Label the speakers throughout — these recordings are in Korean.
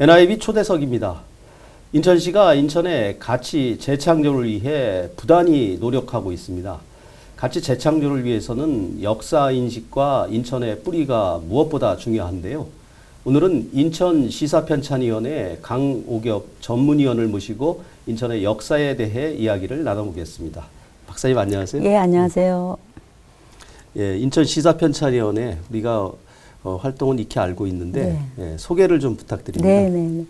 Speaker 1: NIB 초대석입니다. 인천시가 인천의 가치 재창조를 위해 부단히 노력하고 있습니다. 가치 재창조를 위해서는 역사 인식과 인천의 뿌리가 무엇보다 중요한데요. 오늘은 인천 시사편찬위원회 강오겹 전문위원을 모시고 인천의 역사에 대해 이야기를 나눠보겠습니다. 박사님 안녕하세요.
Speaker 2: 예, 안녕하세요.
Speaker 1: 예, 인천 시사편찬위원회 우리가 어, 활동은 익히 알고 있는데 예, 소개를 좀 부탁드립니다.
Speaker 2: 네, 네, 네.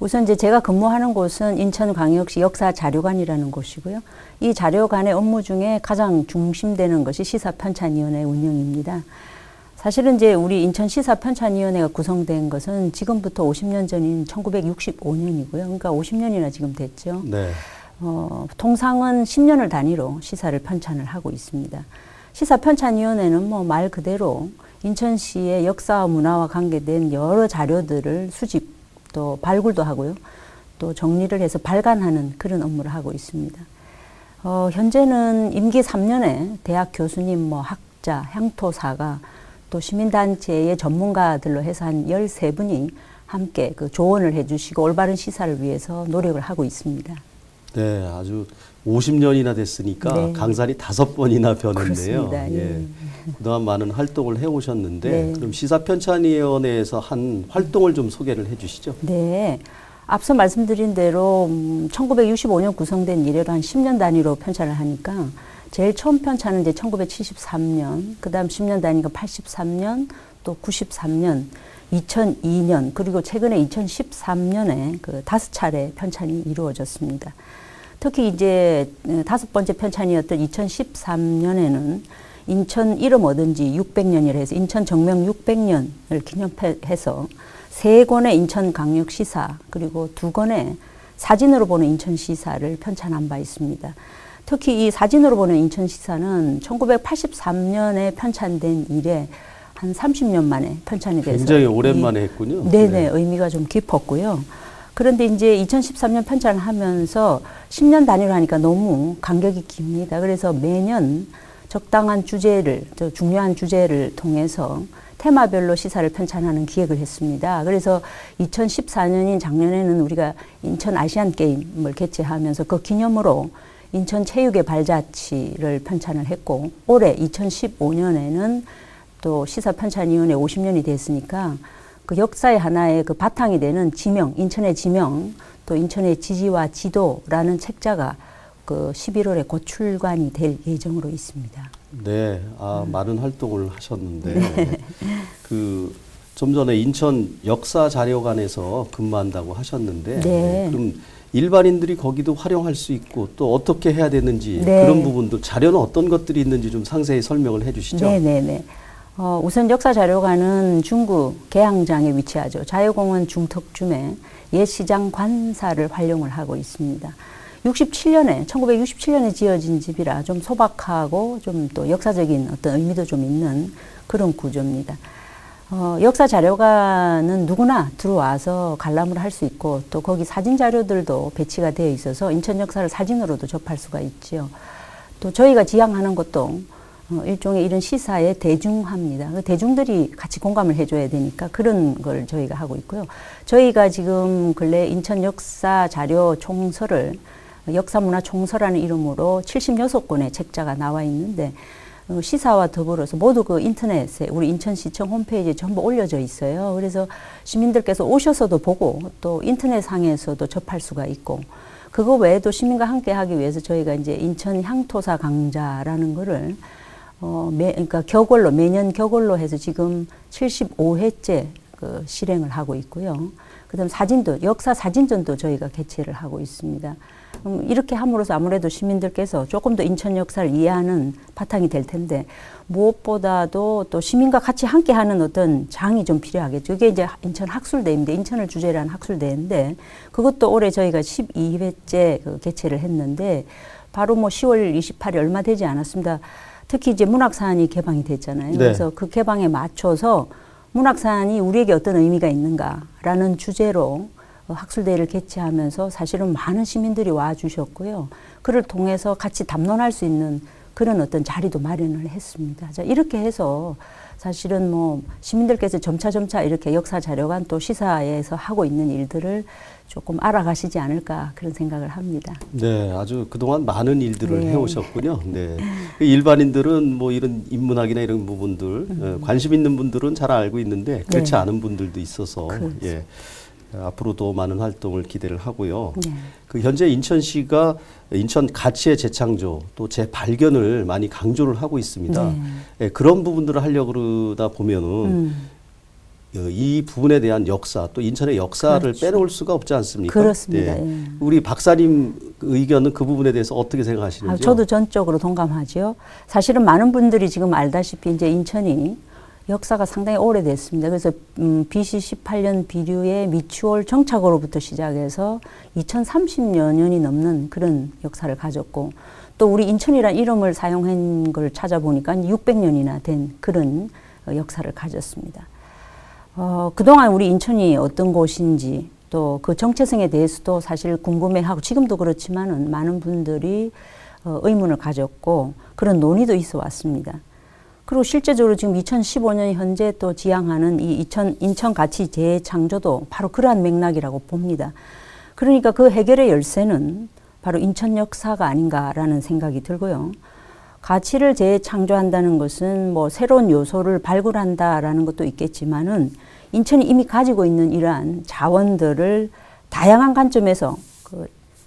Speaker 2: 우선 이제 제가 근무하는 곳은 인천광역시 역사자료관이라는 곳이고요. 이 자료관의 업무 중에 가장 중심되는 것이 시사편찬위원회 운영입니다. 사실은 이제 우리 인천 시사편찬위원회가 구성된 것은 지금부터 50년 전인 1965년이고요. 그러니까 50년이나 지금 됐죠.
Speaker 1: 네.
Speaker 2: 어, 통상은 10년을 단위로 시사를 편찬을 하고 있습니다. 시사편찬위원회는 뭐 말 그대로 인천시의 역사와 문화와 관계된 여러 자료들을 수집 또 발굴도 하고요. 또 정리를 해서 발간하는 그런 업무를 하고 있습니다. 어, 현재는 임기 3년에 대학 교수님, 뭐 학자, 향토사가 또 시민단체의 전문가들로 해서 한 13분이 함께 그 조언을 해주시고 올바른 시사를 위해서 노력을 하고 있습니다.
Speaker 1: 네, 아주 50년이나 됐으니까
Speaker 2: 네.
Speaker 1: 강산이 다섯 번이나 변했네요.
Speaker 2: 그렇습니다. 예.
Speaker 1: 그동안 많은 활동을 해오셨는데
Speaker 2: 네.
Speaker 1: 그럼 시사편찬위원회에서 한 활동을 좀 소개를 해주시죠.
Speaker 2: 네. 앞서 말씀드린 대로 음, 1965년 구성된 이래로 한 10년 단위로 편찬을 하니까 제일 처음 편찬은 이제 1973년, 그다음 10년 단위가 83년, 또 93년, 2002년, 그리고 최근에 2013년에 그 다섯 차례 편찬이 이루어졌습니다. 특히 이제 어, 다섯 번째 편찬이었던 2013년에는 인천 이름 얻은 지 600년이라 해서 인천 정명 600년을 기념해서 세 권의 인천 강력 시사 그리고 두 권의 사진으로 보는 인천 시사를 편찬한 바 있습니다. 특히 이 사진으로 보는 인천 시사는 1983년에 편찬된 이래 한 30년 만에 편찬이 돼서
Speaker 1: 굉장히
Speaker 2: 이-
Speaker 1: 오랜만에 했군요.
Speaker 2: 네네
Speaker 1: 네.
Speaker 2: 의미가 좀 깊었고요. 그런데 이제 2013년 편찬을 하면서 10년 단위로 하니까 너무 간격이 깁니다. 그래서 매년 적당한 주제를, 저 중요한 주제를 통해서 테마별로 시사를 편찬하는 기획을 했습니다. 그래서 2014년인 작년에는 우리가 인천 아시안 게임을 개최하면서 그 기념으로 인천 체육의 발자취를 편찬을 했고 올해 2015년에는 또 시사 편찬위원회 50년이 됐으니까 그 역사의 하나의 그 바탕이 되는 지명, 인천의 지명, 또 인천의 지지와 지도라는 책자가 그 11월에 곧 출간이 될 예정으로 있습니다.
Speaker 1: 네, 아,
Speaker 2: 음.
Speaker 1: 많은 활동을 하셨는데
Speaker 2: 네.
Speaker 1: 그좀 전에 인천 역사 자료관에서 근무한다고 하셨는데
Speaker 2: 네.
Speaker 1: 그럼 일반인들이 거기도 활용할 수 있고 또 어떻게 해야 되는지
Speaker 2: 네.
Speaker 1: 그런 부분도 자료는 어떤 것들이 있는지 좀 상세히 설명을 해주시죠.
Speaker 2: 네 네 네. 어, 우선 역사 자료관은 중구 계양장에 위치하죠. 자유공원 중턱쯤에 옛 시장 관사를 활용을 하고 있습니다. 67년에 1967년에 지어진 집이라 좀 소박하고 좀 또 역사적인 어떤 의미도 좀 있는 그런 구조입니다. 어, 역사 자료관은 누구나 들어와서 관람을 할 수 있고 또 거기 사진 자료들도 배치가 되어 있어서 인천 역사를 사진으로도 접할 수가 있지요. 또 저희가 지향하는 것도 어, 일종의 이런 시사의 대중화입니다. 그 대중들이 같이 공감을 해줘야 되니까 그런 걸 저희가 하고 있고요. 저희가 지금 근래 인천 역사 자료 총서를 역사문화 총서라는 이름으로 76권의 책자가 나와 있는데 어, 시사와 더불어서 모두 그 인터넷에 우리 인천시청 홈페이지에 전부 올려져 있어요. 그래서 시민들께서 오셔서도 보고 또 인터넷상에서도 접할 수가 있고 그거 외에도 시민과 함께 하기 위해서 저희가 이제 인천 향토사 강좌라는 거를 어, 매, 그러니까 격월로 매년 격월로 해서 지금 75회째 그 실행을 하고 있고요. 그다음 사진도 역사 사진전도 저희가 개최를 하고 있습니다. 음, 이렇게 함으로써 아무래도 시민들께서 조금 더 인천 역사를 이해하는 바탕이 될 텐데 무엇보다도 또 시민과 같이 함께하는 어떤 장이 좀 필요하겠죠. 이게 이제 인천 학술대인데 인천을 주제로 한 학술대인데 그것도 올해 저희가 12회째 그 개최를 했는데 바로 뭐 10월 28일 얼마 되지 않았습니다. 특히 이제 문학산이 개방이 됐잖아요.
Speaker 1: 네.
Speaker 2: 그래서 그 개방에 맞춰서 문학산이 우리에게 어떤 의미가 있는가라는 주제로 어, 학술대회를 개최하면서 사실은 많은 시민들이 와 주셨고요. 그를 통해서 같이 담론할 수 있는 그런 어떤 자리도 마련을 했습니다. 자, 이렇게 해서 사실은 뭐 시민들께서 점차 점차 이렇게 역사 자료관 또 시사에서 하고 있는 일들을 조금 알아가시지 않을까 그런 생각을 합니다.
Speaker 1: 네, 아주 그동안 많은 일들을
Speaker 2: 네.
Speaker 1: 해오셨군요. 네. 그 일반인들은 뭐 이런 인문학이나 이런 부분들, 어, 관심 있는 분들은 잘 알고 있는데 그렇지
Speaker 2: 음. 네.
Speaker 1: 않은 분들도 있어서
Speaker 2: 그렇죠.
Speaker 1: 예. 앞으로도 많은 활동을 기대를 하고요.
Speaker 2: 네.
Speaker 1: 그 현재 인천시가 인천 가치의 재창조 또 재발견을 많이 강조를 하고 있습니다.
Speaker 2: 네.
Speaker 1: 예, 그런 부분들을 하려고 그러다 보면은
Speaker 2: 음,
Speaker 1: 어, 이 부분에 대한 역사 또 인천의 역사를
Speaker 2: 그렇죠.
Speaker 1: 빼놓을 수가 없지 않습니까?
Speaker 2: 그렇습니다.
Speaker 1: 예.
Speaker 2: 예.
Speaker 1: 우리 박사님 의견은 그 부분에 대해서 어떻게 생각하시는지요?
Speaker 2: 아, 저도 전적으로 동감하지요. 사실은 많은 분들이 지금 알다시피 이제 인천이 역사가 상당히 오래됐습니다. 그래서 음, BC 18년 비류의 미추홀 정착으로부터 시작해서 2030여 년이 넘는 그런 역사를 가졌고 또 우리 인천이란 이름을 사용한 걸 찾아보니까 600년이나 된 그런 어, 역사를 가졌습니다. 어, 그동안 우리 인천이 어떤 곳인지 또 그 정체성에 대해서도 사실 궁금해하고 지금도 그렇지만은 많은 분들이 어, 의문을 가졌고 그런 논의도 있어 왔습니다. 그리고 실제적으로 지금 2015년 현재 또 지향하는 이 인천, 인천 가치 재창조도 바로 그러한 맥락이라고 봅니다. 그러니까 그 해결의 열쇠는 바로 인천 역사가 아닌가라는 생각이 들고요. 가치를 재창조한다는 것은 뭐 새로운 요소를 발굴한다라는 것도 있겠지만은 인천이 이미 가지고 있는 이러한 자원들을 다양한 관점에서 그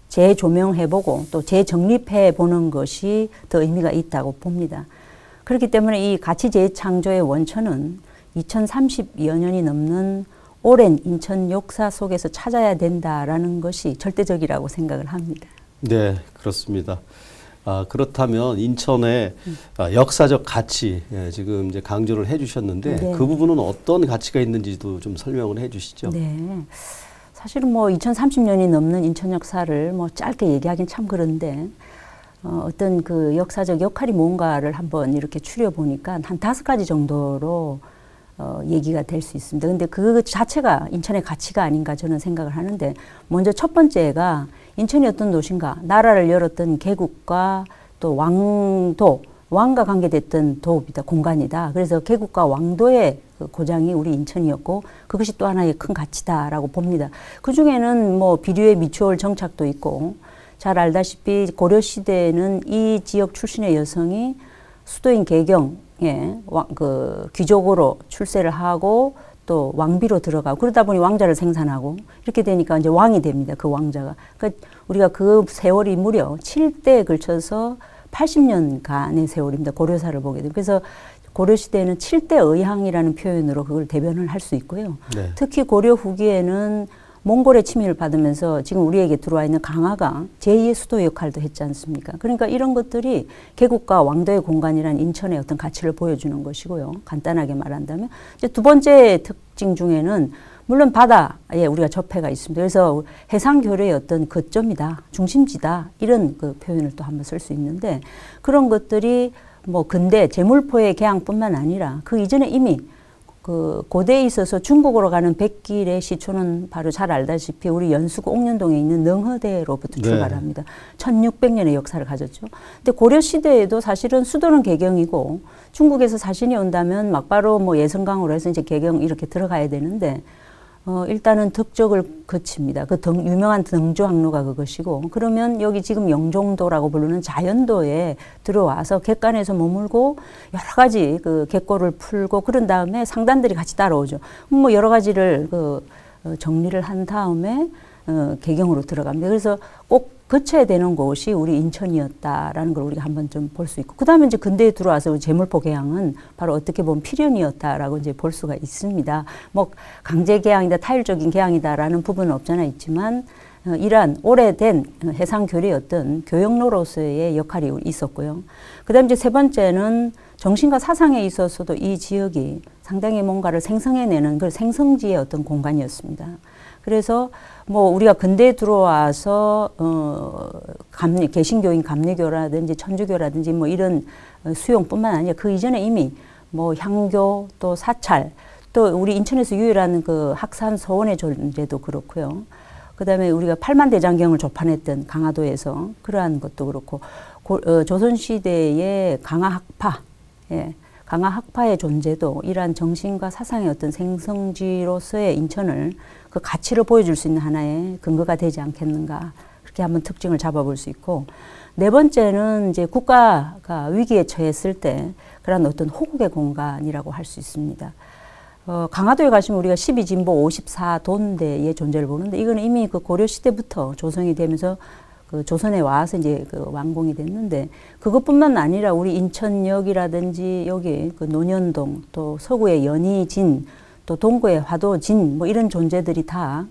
Speaker 2: 재조명해보고 또 재정립해보는 것이 더 의미가 있다고 봅니다. 그렇기 때문에 이 가치 재창조의 원천은 2030여 년이 넘는 오랜 인천 역사 속에서 찾아야 된다라는 것이 절대적이라고 생각을 합니다.
Speaker 1: 네, 그렇습니다. 아, 그렇다면 인천의 아, 역사적 가치 예, 지금 이제 강조를 해주셨는데
Speaker 2: 네.
Speaker 1: 그 부분은 어떤 가치가 있는지도 좀 설명을 해주시죠.
Speaker 2: 네. 사실은 뭐 2030년이 넘는 인천 역사를 뭐 짧게 얘기하긴 참 그런데 어, 어떤 그 역사적 역할이 뭔가를 한번 이렇게 추려보니까 한 다섯 가지 정도로 어, 얘기가 될 수 있습니다. 근데 그 자체가 인천의 가치가 아닌가 저는 생각을 하는데 먼저 첫 번째가 인천이 어떤 도시인가 나라를 열었던 개국과 또 왕도 왕과 관계됐던 도읍이다 공간이다. 그래서 개국과 왕도의 그 고장이 우리 인천이었고 그것이 또 하나의 큰 가치다라고 봅니다. 그 중에는 뭐 비류의 미추홀 정착도 있고 잘 알다시피 고려 시대에는 이 지역 출신의 여성이 수도인 개경에 왕, 그 귀족으로 출세를 하고 또 왕비로 들어가고 그러다 보니 왕자를 생산하고 이렇게 되니까 이제 왕이 됩니다. 그 왕자가. 그러니까 우리가 그 세월이 무려 7대에 걸쳐서 80년간의 세월입니다. 고려사를 보게 되면. 그래서 고려 시대에는 7대 의항이라는 표현으로 그걸 대변을 할 수 있고요.
Speaker 1: 네.
Speaker 2: 특히 고려 후기에는 몽골의 침입을 받으면서 지금 우리에게 들어와 있는 강화가 제2의 수도 역할도 했지 않습니까? 그러니까 이런 것들이 개국과 왕도의 공간이란 인천의 어떤 가치를 보여주는 것이고요. 간단하게 말한다면 이제 두 번째 특징 중에는 물론 바다에 우리가 접해가 있습니다. 그래서 해상 교류의 어떤 거점이다, 중심지다 이런 그 표현을 또 한번 쓸 수 있는데 그런 것들이 뭐 근대 제물포의 개항뿐만 아니라 그 이전에 이미 그 고대에 있어서 중국으로 가는 백길의 시초는 바로 잘 알다시피 우리 연수구 옥년동에 있는 능허대로부터
Speaker 1: 네.
Speaker 2: 출발합니다. 1600년의 역사를 가졌죠. 근데 고려 시대에도 사실은 수도는 개경이고 중국에서 사신이 온다면 막바로 뭐 예성강으로 해서 이제 개경 이렇게 들어가야 되는데 어, 일단은 덕적을 거칩니다. 그 등, 유명한 등조 항로가 그것이고, 그러면 여기 지금 영종도라고 부르는 자연도에 들어와서 객관에서 머물고, 여러 가지 그 객고를 풀고, 그런 다음에 상단들이 같이 따라오죠. 뭐 여러 가지를 그, 어, 정리를 한 다음에, 어, 개경으로 들어갑니다. 그래서 꼭 거쳐야 되는 곳이 우리 인천이었다라는 걸 우리가 한번 좀 볼 수 있고, 그 다음에 이제 근대에 들어와서 제물포 개항은 바로 어떻게 보면 필연이었다라고 이제 볼 수가 있습니다. 뭐 강제 개항이다, 타율적인 개항이다라는 부분은 없잖아 있지만, 어, 이러한 오래된 해상 교류의 어떤 교역로로서의 역할이 있었고요. 그 다음에 이제 세 번째는 정신과 사상에 있어서도 이 지역이 상당히 뭔가를 생성해내는 그 생성지의 어떤 공간이었습니다. 그래서 뭐 우리가 근대에 들어와서 어 감리 개신교인 감리교라든지 천주교라든지 뭐 이런 어, 수용뿐만 아니라 그 이전에 이미 뭐 향교 또 사찰 또 우리 인천에서 유일한 그 학산 서원의 존재도 그렇고요. 그다음에 우리가 팔만 대장경을 조판했던 강화도에서 그러한 것도 그렇고 고, 어, 조선 시대의 강화 학파, 예, 강화 학파의 존재도 이러한 정신과 사상의 어떤 생성지로서의 인천을 그 가치를 보여줄 수 있는 하나의 근거가 되지 않겠는가 그렇게 한번 특징을 잡아볼 수 있고 네 번째는 이제 국가가 위기에 처했을 때 그런 어떤 호국의 공간이라고 할 수 있습니다. 어, 강화도에 가시면 우리가 12진보 54돈대의 존재를 보는데 이거는 이미 그 고려 시대부터 조성이 되면서 그 조선에 와서 이제 그 완공이 됐는데 그것뿐만 아니라 우리 인천역이라든지 여기 그 논현동 또 서구의 연희진 또 동구의 화도진 뭐 이런 존재들이 다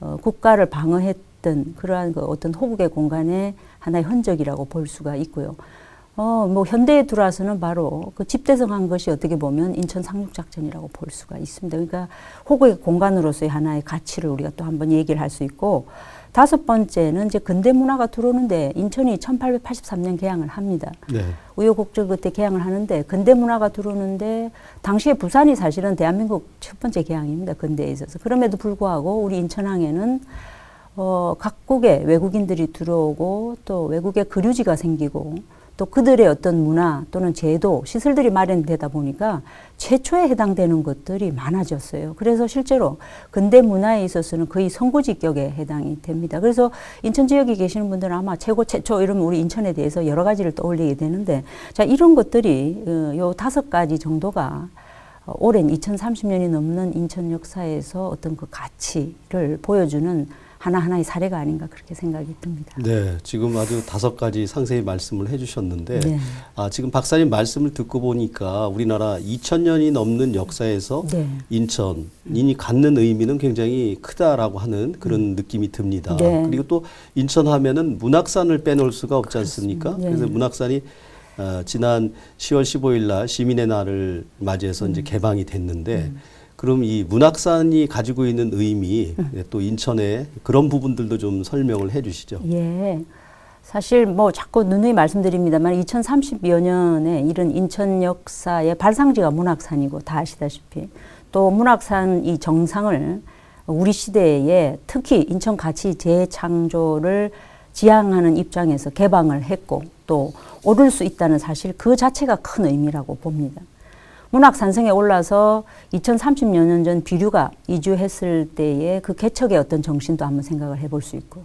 Speaker 2: 어, 국가를 방어했던 그러한 그 어떤 호국의 공간의 하나의 흔적이라고 볼 수가 있고요. 어, 뭐 현대에 들어와서는 바로 그 집대성한 것이 어떻게 보면 인천 상륙작전이라고 볼 수가 있습니다. 그러니까 호국의 공간으로서의 하나의 가치를 우리가 또 한번 얘기를 할 수 있고 다섯 번째는 이제 근대 문화가 들어오는데 인천이 1883년 개항을 합니다.
Speaker 1: 네.
Speaker 2: 우여곡절 그때 개항을 하는데 근대 문화가 들어오는데 당시에 부산이 사실은 대한민국 첫 번째 개항입니다. 근대에 있어서 그럼에도 불구하고 우리 인천항에는 어, 각국의 외국인들이 들어오고 또 외국의 거류지가 생기고 또 그들의 어떤 문화 또는 제도, 시설들이 마련되다 보니까 최초에 해당되는 것들이 많아졌어요. 그래서 실제로 근대 문화에 있어서는 거의 선구지격에 해당이 됩니다. 그래서 인천 지역에 계시는 분들은 아마 최고, 최초 이러면 우리 인천에 대해서 여러 가지를 떠올리게 되는데 자, 이런 것들이 어, 요 다섯 가지 정도가 어, 오랜 2030년이 넘는 인천 역사에서 어떤 그 가치를 보여주는 하나하나의 사례가 아닌가 그렇게 생각이 듭니다.
Speaker 1: 네, 지금 아주 다섯 가지 상세히 말씀을 해주셨는데,
Speaker 2: 네.
Speaker 1: 아, 지금 박사님 말씀을 듣고 보니까 우리나라 2000년이 넘는 역사에서
Speaker 2: 네.
Speaker 1: 인천이 갖는 의미는 굉장히 크다라고 하는 그런 느낌이 듭니다.
Speaker 2: 네.
Speaker 1: 그리고 또 인천 하면은 문학산을 빼놓을 수가 없지 않습니까?
Speaker 2: 네.
Speaker 1: 그래서 문학산이 어, 지난 10월 15일 날 시민의 날을 맞이해서
Speaker 2: 음.
Speaker 1: 이제 개방이 됐는데 그럼 이 문학산이 가지고 있는 의미
Speaker 2: 음.
Speaker 1: 네, 또 인천의 그런 부분들도 좀 설명을 해 주시죠.
Speaker 2: 예. 사실 뭐 자꾸 누누이 말씀드립니다만 2030여 년에 이런 인천 역사의 발상지가 문학산이고 다 아시다시피 또 문학산 이 정상을 우리 시대에 특히 인천 가치 재창조를 지향하는 입장에서 개방을 했고 또 오를 수 있다는 사실 그 자체가 큰 의미라고 봅니다. 문학 산성에 올라서 2030여 년 전 비류가 이주했을 때의 그 개척의 어떤 정신도 한번 생각을 해볼 수 있고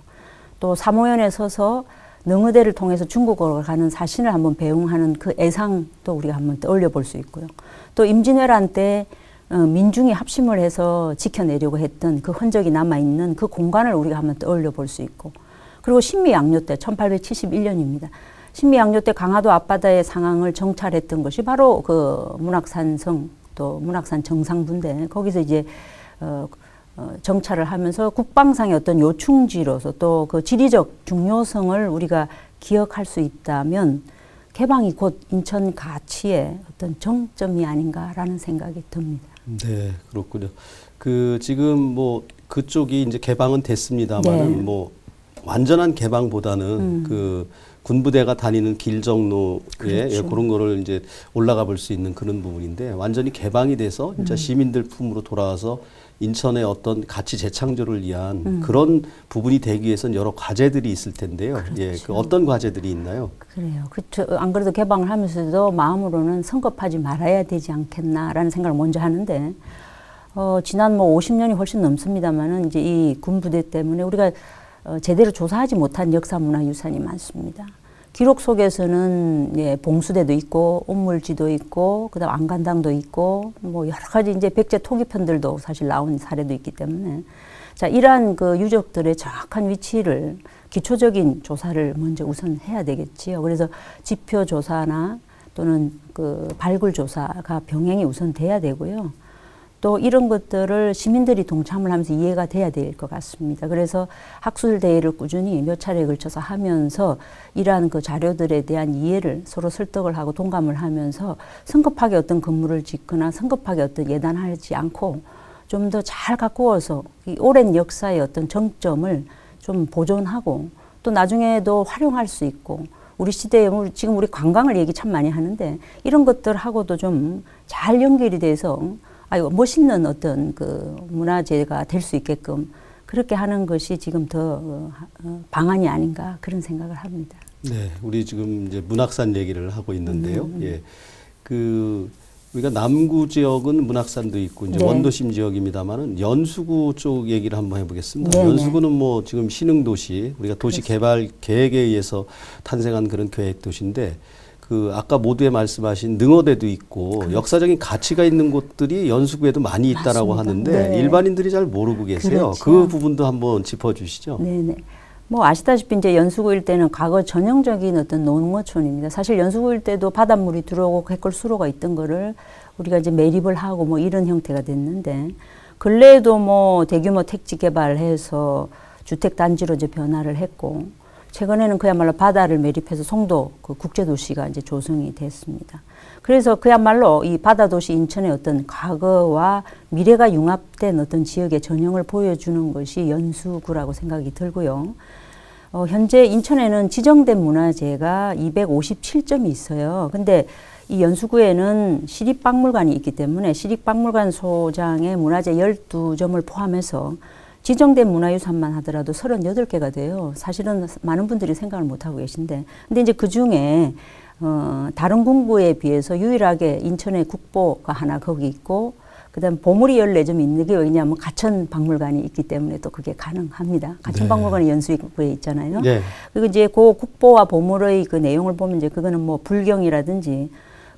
Speaker 2: 또 사모연에 서서 능의대를 통해서 중국으로 가는 사신을 한번 배웅하는 그 애상도 우리가 한번 떠올려 볼 수 있고요. 또 임진왜란 때 어, 민중이 합심을 해서 지켜내려고 했던 그 흔적이 남아있는 그 공간을 우리가 한번 떠올려 볼 수 있고 그리고 신미양요 때 1871년입니다. 신미양요 때 강화도 앞바다의 상황을 정찰했던 것이 바로 그 문학산성 또 문학산 정상분대 거기서 이제 어, 어, 정찰을 하면서 국방상의 어떤 요충지로서 또 그 지리적 중요성을 우리가 기억할 수 있다면 개방이 곧 인천 가치의 어떤 정점이 아닌가라는 생각이 듭니다.
Speaker 1: 네, 그렇군요. 그 지금 뭐 그쪽이 이제 개방은 됐습니다만은
Speaker 2: 네.
Speaker 1: 뭐 완전한 개방보다는
Speaker 2: 음.
Speaker 1: 그 군부대가 다니는 길 정로에
Speaker 2: 그렇죠.
Speaker 1: 예, 그런 거를 이제 올라가 볼 수 있는 그런 부분인데 완전히 개방이 돼서
Speaker 2: 음.
Speaker 1: 진짜 시민들 품으로 돌아와서 인천의 어떤 가치 재창조를 위한
Speaker 2: 음.
Speaker 1: 그런 부분이 되기 위해서는 여러 과제들이 있을 텐데요. 예, 그
Speaker 2: 그렇죠.
Speaker 1: 어떤 과제들이 있나요?
Speaker 2: 그래요. 그쵸. 안 그래도 개방을 하면서도 마음으로는 성급하지 말아야 되지 않겠나라는 생각을 먼저 하는데, 어, 지난 뭐 50년이 훨씬 넘습니다만은 이제 이 군부대 때문에 우리가 어, 제대로 조사하지 못한 역사 문화 유산이 많습니다. 기록 속에서는 예, 봉수대도 있고 옥물지도 있고 그다음 안간당도 있고 뭐 여러 가지 이제 백제 토기편들도 사실 나온 사례도 있기 때문에 자 이러한 그 유적들의 정확한 위치를 기초적인 조사를 먼저 우선 해야 되겠지요. 그래서 지표 조사나 또는 그 발굴 조사가 병행이 우선 돼야 되고요. 또 이런 것들을 시민들이 동참을 하면서 이해가 돼야 될 것 같습니다. 그래서 학술 대회를 꾸준히 몇 차례에 걸쳐서 하면서 이러한 그 자료들에 대한 이해를 서로 설득을 하고 동감을 하면서 성급하게 어떤 건물을 짓거나 성급하게 어떤 예단하지 않고 좀 더 잘 가꾸어서 이 오랜 역사의 어떤 정점을 좀 보존하고 또 나중에도 활용할 수 있고 우리 시대에 우리 지금 우리 관광을 얘기 참 많이 하는데 이런 것들하고도 좀 잘 연결이 돼서 아유 멋있는 어떤 그 문화재가 될 수 있게끔 그렇게 하는 것이 지금 더 어, 어, 방안이 아닌가 그런 생각을 합니다.
Speaker 1: 네, 우리 지금 이제 문학산 얘기를 하고 있는데요.
Speaker 2: 음,
Speaker 1: 예, 그 우리가 남구 지역은 문학산도 있고 이제
Speaker 2: 네.
Speaker 1: 원도심 지역입니다만은 연수구 쪽 얘기를 한번 해보겠습니다.
Speaker 2: 네, 네.
Speaker 1: 연수구는 뭐 지금 신흥 도시 우리가 도시 개발 계획에 의해서 탄생한 그런 계획 도시인데 그 아까 모두에 말씀하신 능어대도 있고 역사적인 가치가 있는 곳들이 연수구에도 많이 있다라고
Speaker 2: 맞습니다.
Speaker 1: 하는데
Speaker 2: 네.
Speaker 1: 일반인들이 잘 모르고 계세요.
Speaker 2: 그렇죠.
Speaker 1: 그 부분도 한번 짚어주시죠.
Speaker 2: 네네. 뭐 아시다시피 이제 연수구 일대는 과거 전형적인 어떤 농어촌입니다. 사실 연수구 일대도 바닷물이 들어오고 객골 수로가 있던 거를 우리가 이제 매립을 하고 뭐 이런 형태가 됐는데 근래에도 뭐 대규모 택지 개발해서 주택 단지로 이제 변화를 했고 최근에는 그야말로 바다를 매립해서 송도 그 국제 도시가 이제 조성이 됐습니다. 그래서 그야말로 이 바다 도시 인천의 어떤 과거와 미래가 융합된 어떤 지역의 전형을 보여주는 것이 연수구라고 생각이 들고요. 어, 현재 인천에는 지정된 문화재가 257점이 있어요. 근데 이 연수구에는 시립박물관이 있기 때문에 시립박물관 소장의 문화재 12점을 포함해서 지정된 문화유산만 하더라도 38개가 돼요. 사실은 많은 분들이 생각을 못하고 계신데. 근데 이제 그 중에 어, 다른 군구에 비해서 유일하게 인천에 국보가 하나 거기 있고 그 다음 보물이 14점 있는 게 왜냐하면 가천 박물관이 있기 때문에 또 그게 가능합니다. 가천
Speaker 1: 네.
Speaker 2: 박물관이 연수구에 있잖아요.
Speaker 1: 네.
Speaker 2: 그리고 이제 그 국보와 보물의 그 내용을 보면 이제 그거는 뭐 불경이라든지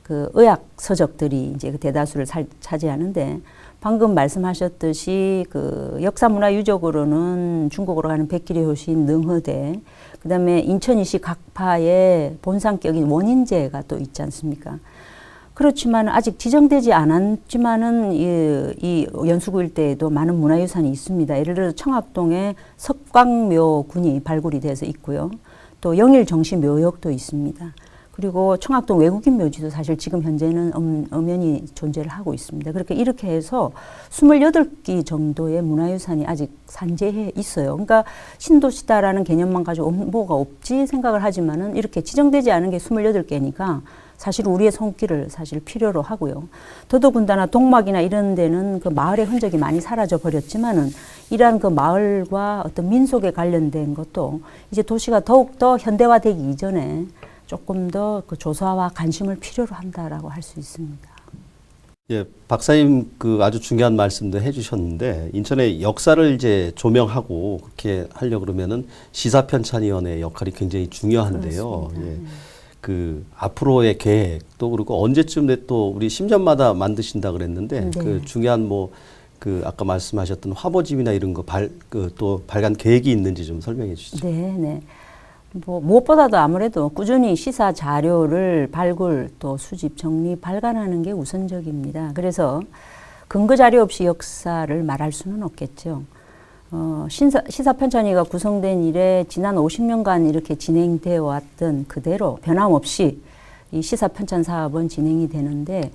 Speaker 2: 그 의학 서적들이 이제 그 대다수를 살, 차지하는데 방금 말씀하셨듯이 그 역사 문화 유적으로는 중국으로 가는 백길의 효신 능허대 그 다음에 인천이시 각파의 본산격인 원인제가 또 있지 않습니까? 그렇지만 아직 지정되지 않았지만은 이, 이 연수구 일대에도 많은 문화유산이 있습니다. 예를 들어 청학동에 석광묘군이 발굴이 돼서 있고요. 또 영일 정시묘역도 있습니다. 그리고 청학동 외국인 묘지도 사실 지금 현재는 엄, 엄연히 존재를 하고 있습니다. 그렇게 이렇게 해서 28기 정도의 문화유산이 아직 산재해 있어요. 그러니까 신도시다라는 개념만 가지고 뭐가 없지 생각을 하지만은 이렇게 지정되지 않은 게 28개니까 사실 우리의 손길을 사실 필요로 하고요. 더더군다나 동막이나 이런 데는 그 마을의 흔적이 많이 사라져 버렸지만은 이러한 그 마을과 어떤 민속에 관련된 것도 이제 도시가 더욱더 현대화되기 이전에 조금 더 그 조사와 관심을 필요로 한다라고 할 수 있습니다.
Speaker 1: 예, 박사님 그 아주 중요한 말씀도 해주셨는데 인천의 역사를 이제 조명하고 그렇게 하려 고 그러면은 시사 편찬위원회 역할이 굉장히 중요한데요. 예, 그 앞으로의 계획 또 그리고 언제쯤에 또 우리 10년마다 만드신다 그랬는데
Speaker 2: 네.
Speaker 1: 그 중요한 뭐 그 아까 말씀하셨던 화보집이나 이런 거발그또 발간 계획이 있는지 좀 설명해 주시죠.
Speaker 2: 네, 네. 뭐 무엇보다도 아무래도 꾸준히 시사 자료를 발굴 또 수집 정리 발간하는 게 우선적입니다. 그래서 근거 자료 없이 역사를 말할 수는 없겠죠. 어, 신사, 시사편찬위가 구성된 이래 지난 50년간 이렇게 진행되어 왔던 그대로 변함없이 이 시사편찬 사업은 진행이 되는데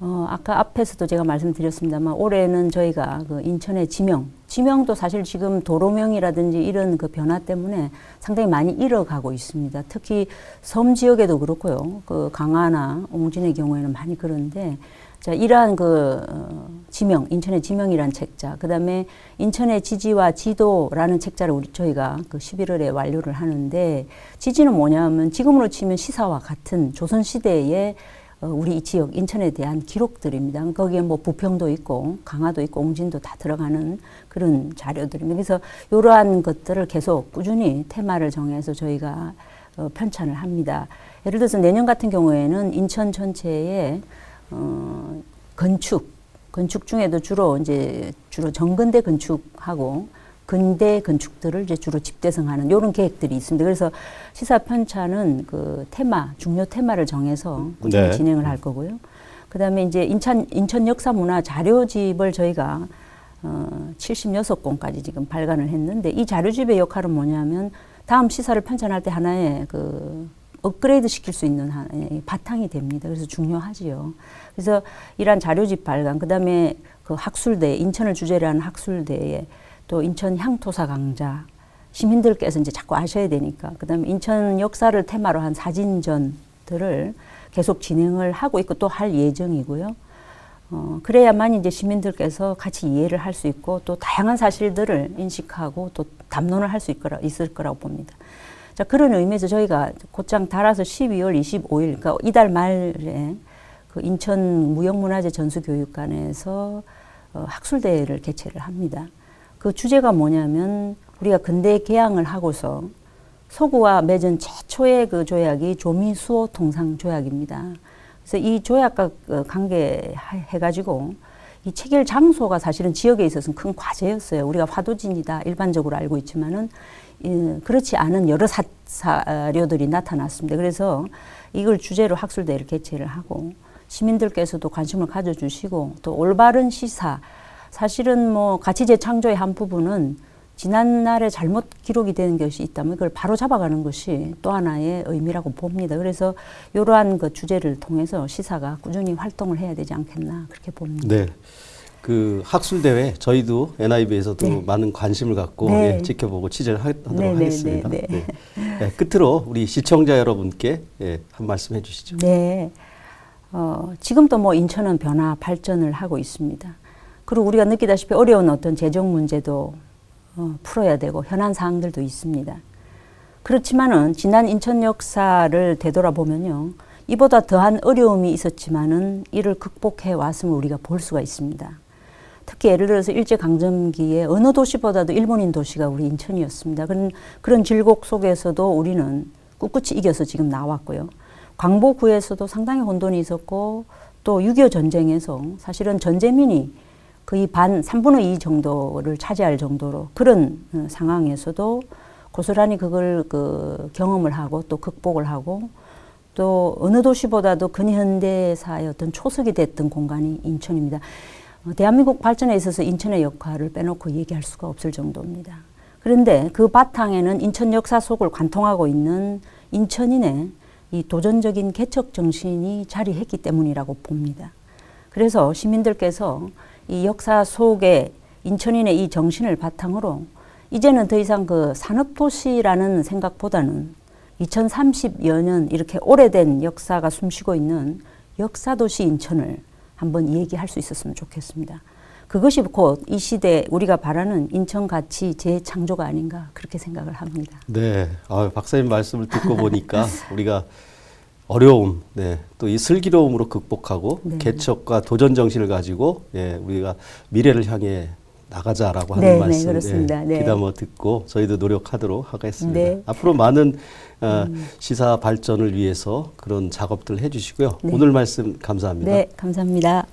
Speaker 2: 어, 아까 앞에서도 제가 말씀드렸습니다만 올해는 저희가 그 인천의 지명, 지명도 사실 지금 도로명이라든지 이런 그 변화 때문에 상당히 많이 잃어가고 있습니다. 특히 섬 지역에도 그렇고요. 그 강화나 옹진의 경우에는 많이 그런데 자, 이러한 그 어, 지명, 인천의 지명이라는 책자, 그 다음에 인천의 지지와 지도라는 책자를 우리 저희가 그 11월에 완료를 하는데 지지는 뭐냐면 지금으로 치면 시사와 같은 조선 시대의 어, 우리 이 지역 인천에 대한 기록들입니다. 거기에 뭐 부평도 있고 강화도 있고 옹진도 다 들어가는 그런 자료들입니다. 그래서 이러한 것들을 계속 꾸준히 테마를 정해서 저희가 어, 편찬을 합니다. 예를 들어서 내년 같은 경우에는 인천 전체에 어, 건축, 건축 중에도 주로 이제 주로 정근대 건축하고 근대 건축들을 이제 주로 집대성하는 이런 계획들이 있습니다. 그래서 시사 편찬은 그 테마, 중요 테마를 정해서
Speaker 1: 네.
Speaker 2: 진행을 할 거고요. 그다음에 이제 인천 인천 역사 문화 자료집을 저희가 어 76권까지 지금 발간을 했는데 이 자료집의 역할은 뭐냐면 다음 시사를 편찬할 때 하나의 그 업그레이드 시킬 수 있는 하나의 바탕이 됩니다. 그래서 중요하지요. 그래서 이러한 자료집 발간, 그 다음에 그 학술대, 인천을 주제로 하는 학술대에 또 인천 향토사 강좌, 시민들께서 이제 자꾸 아셔야 되니까, 그 다음에 인천 역사를 테마로 한 사진전들을 계속 진행을 하고 있고 또 할 예정이고요. 어, 그래야만 이제 시민들께서 같이 이해를 할 수 있고 또 다양한 사실들을 인식하고 또 담론을 할 수 있을 거라고 봅니다. 자, 그런 의미에서 저희가 곧장 달아서 12월 25일, 그러니까 이달 말에 그 인천 무형문화재 전수교육관에서 어, 학술대회를 개최를 합니다. 그 주제가 뭐냐면 우리가 근대 개항을 하고서 서구와 맺은 최초의 그 조약이 조미수호 통상 조약입니다. 그래서 이 조약과 어, 관계해가지고 이 체결 장소가 사실은 지역에 있어서는 큰 과제였어요. 우리가 화도진이다 일반적으로 알고 있지만은 예, 그렇지 않은 여러 사, 사료들이 나타났습니다. 그래서 이걸 주제로 학술대회를 개최를 하고 시민들께서도 관심을 가져주시고 또 올바른 시사 사실은 뭐 가치 재창조의 한 부분은 지난날에 잘못 기록이 된 것이 있다면 그걸 바로 잡아가는 것이 또 하나의 의미라고 봅니다. 그래서 이러한 그 주제를 통해서 시사가 꾸준히 활동을 해야 되지 않겠나 그렇게 봅니다.
Speaker 1: 네. 그 학술 대회 저희도 NIB에서도
Speaker 2: 네.
Speaker 1: 많은 관심을 갖고
Speaker 2: 네.
Speaker 1: 예, 지켜보고 취재를 하, 도록
Speaker 2: 네, 네,
Speaker 1: 하겠습니다.
Speaker 2: 네, 네.
Speaker 1: 네, 끝으로 우리 시청자 여러분께 예, 한 말씀 해주시죠.
Speaker 2: 네. 어, 지금도 뭐 인천은 변화 발전을 하고 있습니다. 그리고 우리가 느끼다시피 어려운 어떤 재정 문제도 어, 풀어야 되고 현안 사항들도 있습니다. 그렇지만은 지난 인천 역사를 되돌아보면요. 이보다 더한 어려움이 있었지만은 이를 극복해 왔음을 우리가 볼 수가 있습니다. 특히 예를 들어서 일제강점기에 어느 도시보다도 일본인 도시가 우리 인천이었습니다. 그런, 그런 질곡 속에서도 우리는 꿋꿋이 이겨서 지금 나왔고요. 광복후에서도 상당히 혼돈이 있었고 또 6.25 전쟁에서 사실은 전재민이 거의 반, 3분의 2 정도를 차지할 정도로 그런 어, 상황에서도 고스란히 그걸 그 경험을 하고 또 극복을 하고 또 어느 도시보다도 근현대사의 어떤 초석이 됐던 공간이 인천입니다. 어, 대한민국 발전에 있어서 인천의 역할을 빼놓고 얘기할 수가 없을 정도입니다. 그런데 그 바탕에는 인천 역사 속을 관통하고 있는 인천인의 이 도전적인 개척 정신이 자리했기 때문이라고 봅니다. 그래서 시민들께서 이 역사 속에 인천인의 이 정신을 바탕으로 이제는 더 이상 그 산업도시라는 생각보다는 2030여 년 이렇게 오래된 역사가 숨쉬고 있는 역사도시 인천을 한번 얘기할 수 있었으면 좋겠습니다. 그것이 곧 이 시대 우리가 바라는 인천 가치 재창조가 아닌가 그렇게 생각을 합니다.
Speaker 1: 네, 아, 박사님 말씀을 듣고 보니까 우리가 어려움, 네, 또 이 슬기로움으로 극복하고
Speaker 2: 네.
Speaker 1: 개척과 도전 정신을 가지고 예, 우리가 미래를 향해 나가자라고 하는
Speaker 2: 네, 네,
Speaker 1: 말씀. 예,
Speaker 2: 네.
Speaker 1: 귀담아 듣고 저희도 노력하도록 하겠습니다.
Speaker 2: 네. 음.
Speaker 1: 앞으로 많은 어, 시사 발전을 위해서 그런 작업들 해주시고요.
Speaker 2: 네.
Speaker 1: 오늘 말씀 감사합니다.
Speaker 2: 네, 감사합니다.